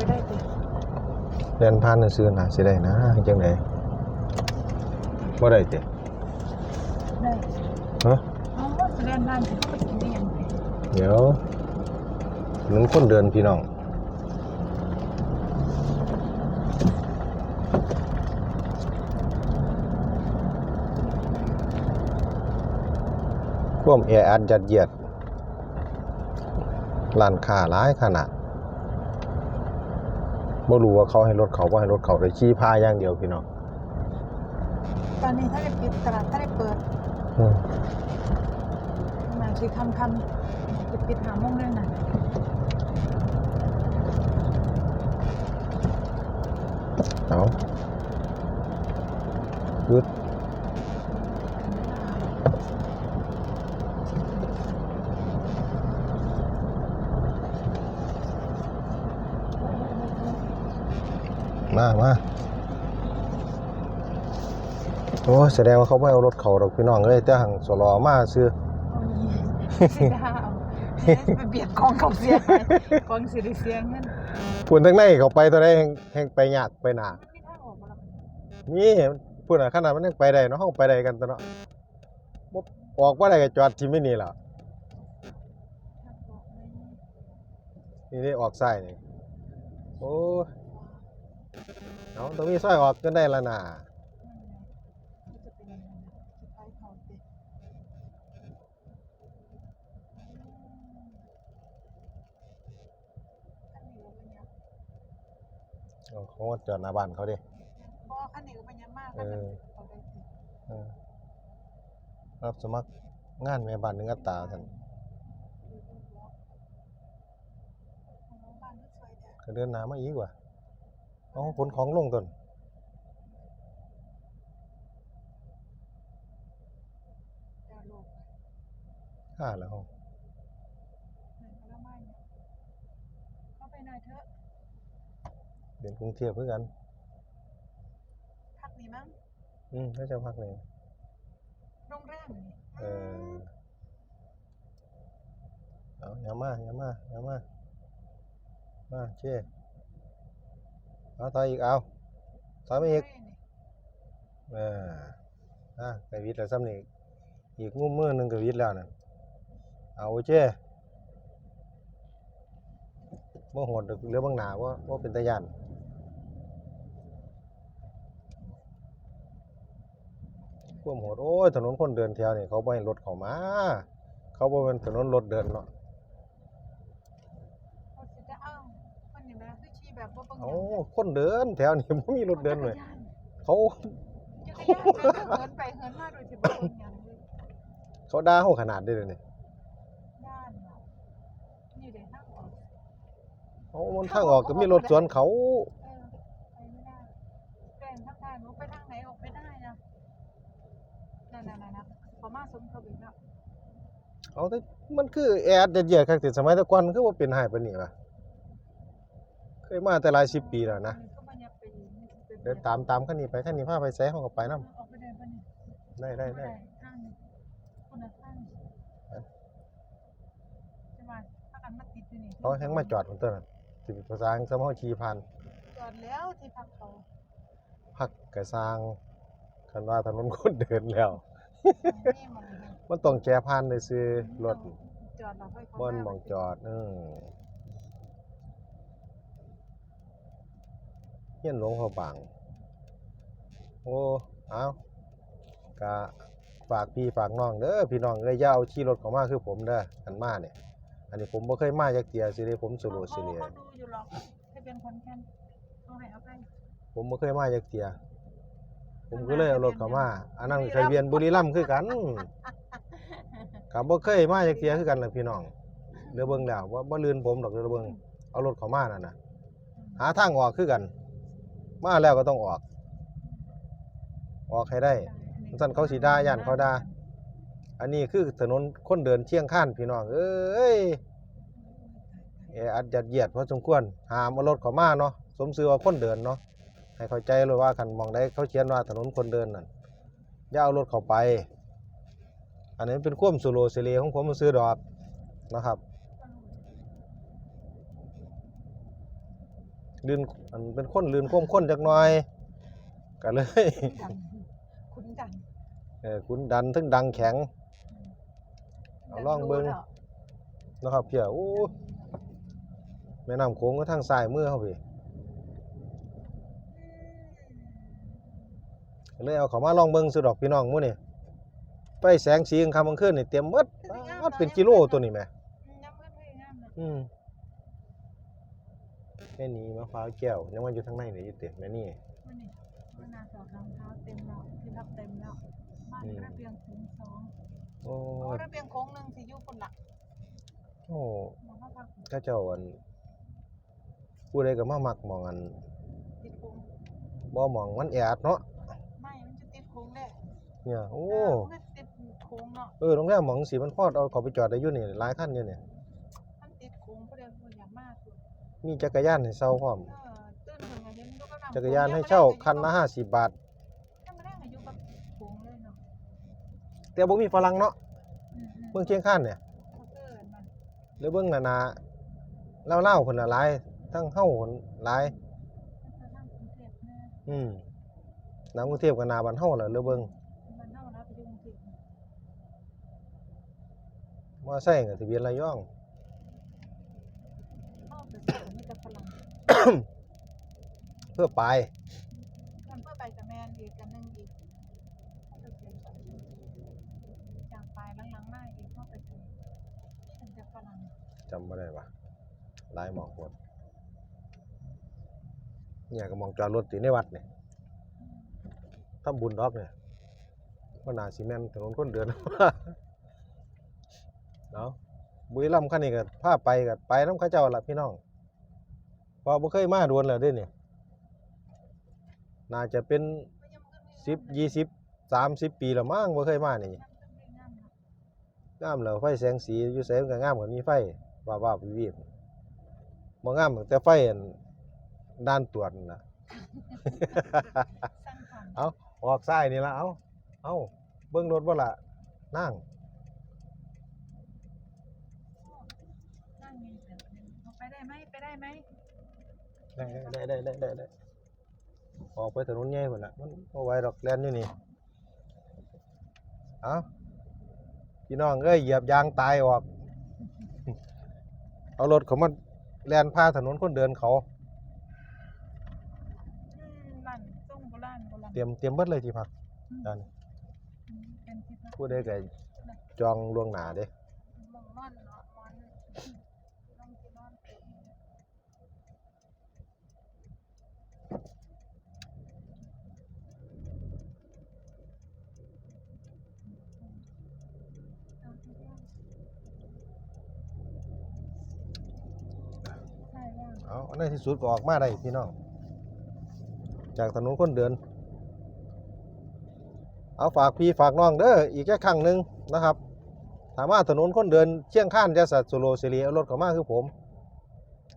ไปได้ติเรียนผ่านซื้อๆน่ะสิได้นะจังได๋บ่ได้ติได้ฮะอ๋อแสดงบ้านที่เขาไปกินนี่ยังไงเดี๋ยวถนนคนเดินพี่น้องร่วมแออัดยัดเยียดร้านค้าหลายขนาด บ่รู้ว่าเขาให้รถเขาบ่ให้รถเขาได้ขี่พาอย่างเดียวพี่น้องตอนนี้ถ้าได้ปิดตลาดถ้าได้เปิดอืมมาคือคำคำจะปิดหาโมงเลยนะเอาหยุด มามาโอ้แสดงว่าเขาไม่เอารถเขาหรอกพี่น้องเอ้ยแต่หังสลอมาซื้อเอาอีเสียดาวไปเบียดกองเขาเสียไปกองสิริเสียงนั่นพูนทั้งในเขาไปตัวได้แห่งแห่งไปหยากไปหนาไม่ทามาแล้วนี่พูดอะขนาดมันยังไปได้เนาะเขาไปได้กันตัวเนาะบ่ออกว่าได้ก็จอดที่ไม่นี่หละนี่นี่ออกซ้ายนี่โอ้ เอาต้องมีสร้อยออกจนได้ละน่ะจะเป็นยังไงนะจะไปเขาเด็กเอาเขามาจอดหน้าบ้านเขาดิเพราะว่าขั้นนี้ก็เป็นยังมากเอขั้นอนั้นเขาได้สิเออรับสมัครงานแม่บ้านหนึงอัตราท่านของบ้านที่สวยเนี่ยก็เดินหน้ามาอีกว่า เอาขนของลงตนดาวโลกค่าแล้วเหมือนผลไม้เนี่ยเข้าไปหน่อยเถอะเดินกรุงเทพเพื่อกัน พักนี้มั้ง อืมถ้าจะพักนี่โรงแรมนี่เออเอาอย่ามาอย่ามาอย่ามา มาเช่ เอาต่ออีกเอาต่อมาอีกเฮ้ยนี่เอออะไปวิทย์แล้วซ้ำนี่อีกงุ้มมือหนึงก็วิทย์แล้วนั่นเอาเจ้บ่โหดดอกเหลือบางหนาว่าว่าเป็นตะยานความโหดโอ้ยถนนคนเดินแถวนี่เขาบ่ให้รถเข้ามา เขาบ่เป็นถนนรถเดินเนาะ เขาสิจะเอาคนนี้นะคือชี แบบบ่เบิ่งหเอายังคนเดินแถวนี้บ่มีรถเดินเลยเขา จักรยานไปเหินไปเหินมาโดยที่บ่เบิ่งหยังเลยเขาด่าเฮาขนาดนี้เลยนี่ด้านเนาะนี่เด้ทางออกเอามันทางออกก็มีรถสวนเขาเออไปไม่ได้แปลงทางทางหนูไปทางไหนออกไปได้นะนั่นๆๆๆพอมาสมทบอีกแล้วเอาแต่มันคือแอดเดียดๆคักแต่สมัยแตะก่อนคือบ่เป็นหายปานนี้วะ เคยมาแต่หลายสิบปีแล้วนะก็บ่อยากไปนี่สิไปเดินตามตามคันนี้ไปคันนี้พาไปไสเฮาก็ไปนํออกไปได้ปะเนี่ยได้ได้ได้ทางนี้คนละทางใช่ไหมถ้ากันมาติดอยู่นี่เขาแฮงมาจอดพุ่นตัวนั้นสิภาษาอังกฤษเฮาขี่ผ่านจอดแล้วที่พักเขาพักก็สร้างคันว่าถนนคนเดินแล้วนี่มองเห็นมันต้องแก้ผ่านได้ซื้อรถจอดเราค่อยเข้าบ่อนมาหมองจอดอือ เฮียนหลวงพ่อบาง โอ้เอากะฝากพี่ฝากน้องเด้อพี่น้องเอ้ยอย่าเอาขี่รถเข้ามาคือผมเด้ออันมาเนี่ยอันนี้ผมบ่เคยมาจักเที่ยสิได้ผมสโลว์สิเลียเขาดูอยู่หรอกให้เป็นคนแค่นเขาให้เอาไปผมบ่เคยมาจักเที่ยผมก็เลยเอารถเข้ามา อันนั้นทะเบียนบุรีรัมย์คือกันก็บ่เคยมาจักเที่ยคือกันล่ะพี่น้องเดี๋ยวเบิ่งแล้วว่าบ่ลืนผมดอกเดี๋ยวเบิ่งเอารถเข้ามานั่นน่ะหาทางออกคือกัน มาแล้วก็ต้องออก ออกให้ได้ท่นเขาสีดาย่านเขาดาอันนี้คือถนนคนเดินเชียงข้านพี่น้องเอ้ยแออัดยัดเยียดพอสมควรหามเอารถเข้ามาเนาะสมชื่อว่าคนเดินเนาะให้เข้าใจเลยว่าคันมองได้เขาเขียนว่าถนนคนเดินนั่นอย่าเอารถเข้าไป อันนี้เป็นควมสุโรเสเลของผมซื้อดอกนะครับ ลื่นอันเป็นคนลื่นโค้มข้นจักหน่อยก็เลยคุ้นดันเออคุณดันถึงดังแข็ง เอาลองเบิ่งนะครับเพี่ยโอ้แม่น้ำโขงก็ทางซ้ายมือเขาพี่ก็เลยเอาเขามาลองเบิ่งสุดดอกพี่น้องมื้อนี่ไปแสงสีกลางค่ำกลางคืนนี่เต็มหมดป๊าดเป็นกิโลตัวนี้แหมย้ำเพื่อนเพื่อนย้ำนะอืม แค่นี้มะพร้าวแก้วยังมาอยู่ทางในนี่อยู่เต็มแม่นี่วันนี้วันนาสอบรองเท้าเต็มแล้วที่รับเต็มแล้วบ้านอืมระเบียงโค้งสองโอ้โอ้ยระเบียงโค้งหนึ่งสิอยู่คนละโอ้มองเข้าพักถ้าเจ้าอันผู้ใดก็มามักหมองอันติดโค้งบ่หมองมันแออัดเนาะไม่มันจะติดโค้งได้เนี่ยโอ้เมันก็ติดโค้งเนาะเออโรงแรมหมองสีมันพอดเอาเขาไปจอดได้อยู่นี่หลายคันอยู่เนี่ย มีจักรยานให้เช่าพร้อมเออตื่นถึงมาเห็นก็กำลังจักรยานให้เช่าคันละ50บาทยังไม่ได้อายุกับโค้งเลยเนาะแต่บ่มีฝรั่งเนาะอืมอืมเบิ่งเคียงข้านเนี่ยเขาเกิดมันหรือเบิ่งหนาๆเล่าวๆคนละหลายทั้งเฮาคนหลายมันจะทำกรุงเทพแน่อืมน้ำกรุงเทพกับนาบ้านเฮาล่ะหรือเบิ่งมันเน่านะไปดูกรุงเทพมอไซค์ก็ทะเบียนระยอง เข้าไปใส่มีแต่ฝรั่ง เพื่อไปมันเพื่อไปกับแมนอีกกันนึงอีกเข้าไปเสียไปจากปลายหลังๆมาอีกเข้าไปเสียมันจะฝรั่งจำบ่ได้ปะหลายหมองโพดเนี่ยก็หมองจอดรถอยู่ในวัดเนี่ยทำบุญดอกเนี่ยว่านาซีเมนถนนคนเดินเนาะบุรีรัมย์คันนี้ก็พาไปก็ไปน้ำเข้าเจ้าละพี่น้องเพอบ่เคยมาดวนแล้วเด้เนี่ยน่าจะเป็นสิบยี่สิบสามสิบปีแล้วมั้งบ่เคยมานี่งามแล้วไฟแสงสีอยู่ไสมันก็งามกว่ามีไฟว่าว่าวิวีบบ่งามแต่ไฟอันด้านตรวจนั่นน่ะสร้างความเอาออกซ้ายนี่ละเอาเอาเบิ่งรถบ่ล่ะนั่งนั่งมีเสียงเอาไปได้ไหมไปได้ไหม ได้ได้ได้ได้ได้ได้ออกไปถนนใหญ่พุ่นน่ะมันบ่ไหวดอกแล่นอยู่นี่เอาพี่น้องเอ้ยเหยียบยางตายออก เอารถเขามาแล่นพาถนนคนเดินเขาอืมลั่นส่งโบราณโบราณเตรียมเตรียมเบิดเลยที่พักดันอืมเป็นที่พักผู้ใดก็จองล่วงหน้าเด้ มองม่อนเนาะม่อนต้องกินนอนเต็มเอาที่เดียวใช่ย่าง เอาอัน ในที่สุดก็ออกมาได้พี่น้อง จากถนนคนเดิน เอาฝากพี่ฝากน้องเด้ออีกแค่ครั้งหนึ่งนะครับถามว่าถนนคนเดินเชียงข้านจะสัตว์โซโลเซเรียเอารถเข้ามาคือผม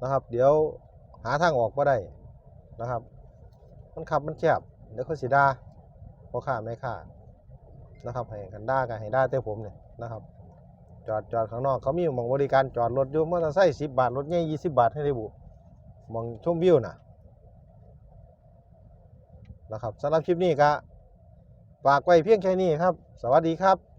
นะครับ เดี๋ยวหาทางออกมาได้นะครับ มันขับมันแคบเดี๋ยวเขาสิดาพอข้าไม่ค่านะครับให้กันด่ากันให้ด่าแต่ผมเนี่ยนะครับ จอดจอดข้างนอกเขามีมองบริการจอดรถอยู่มอเตอร์ไซค์สิบบาทรถใหญ่ยี่สิบบาทให้ได้บุ มองชมวิวนะนะครับสำหรับคลิปนี้ก็ฝากไว้เพียงแค่นี้ครับ สวัสดีครับ